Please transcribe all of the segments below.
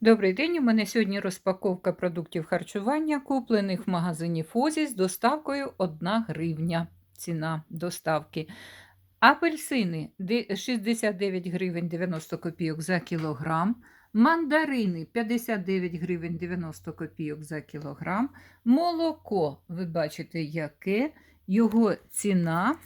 Добрий день. У мене сьогодні розпаковка продуктів харчування, куплених в магазині Фозі з доставкою 1 гривня. Ціна доставки. Апельсини 69 гривень 90 копійок за кілограм. Мандарини 59 гривень 90 копійок за кілограм. Молоко, ви бачите, яке. Його ціна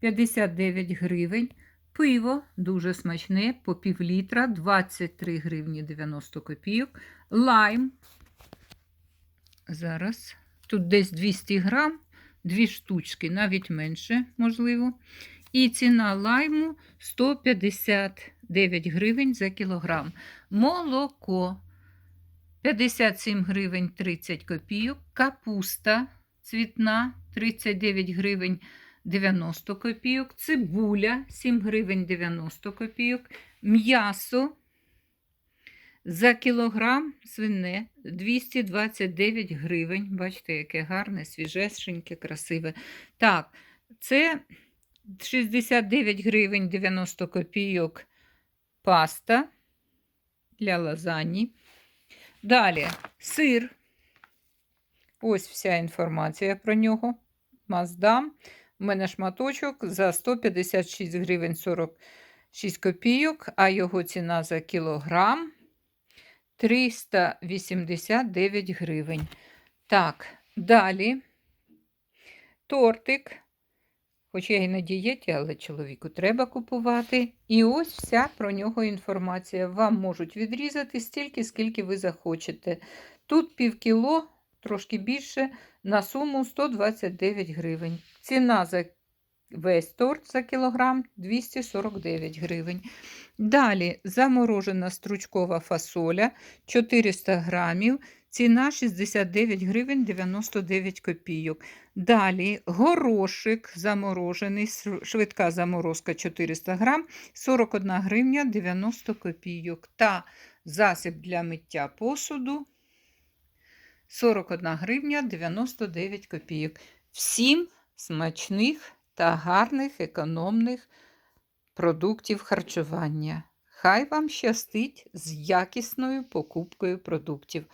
59 гривень. Пиво дуже смачне, по пів літра, 23 гривні 90 копійок. Лайм. Зараз. Тут десь 200 грам, дві штучки, навіть менше, можливо. І ціна лайму 159 гривень за кілограм. Молоко 57 гривень 30 копійок. Капуста цвітна 39 гривень 90 копійок, цибуля 7 гривень 90 копійок, м'ясо за кілограм свине 229 гривень. Бачите, яке гарне, свіжесеньке, красиве. Так, це 69 гривень 90 копійок паста для лазані. Далі сир. Ось вся інформація про нього. Маздам. У мене шматочок за 156 гривень 46 копійок, а його ціна за кілограм 389 гривень. Так, далі тортик. Хоч я і на дієті, але чоловіку треба купувати. І ось вся про нього інформація. Вам можуть відрізати стільки, скільки ви захочете. Тут пів кіло, трошки більше, на суму 129 гривень. Ціна за весь торт за кілограм 249 гривень. Далі заморожена стручкова фасоля 400 грамів. Ціна 69 гривень 99 копійок. Далі горошик заморожений, швидка заморозка 400 грам, 41 гривня 90 копійок. Та засіб для миття посуду 41 гривня 99 копійок. Всім смачних та гарних економних продуктів харчування. Хай вам щастить з якісною покупкою продуктів.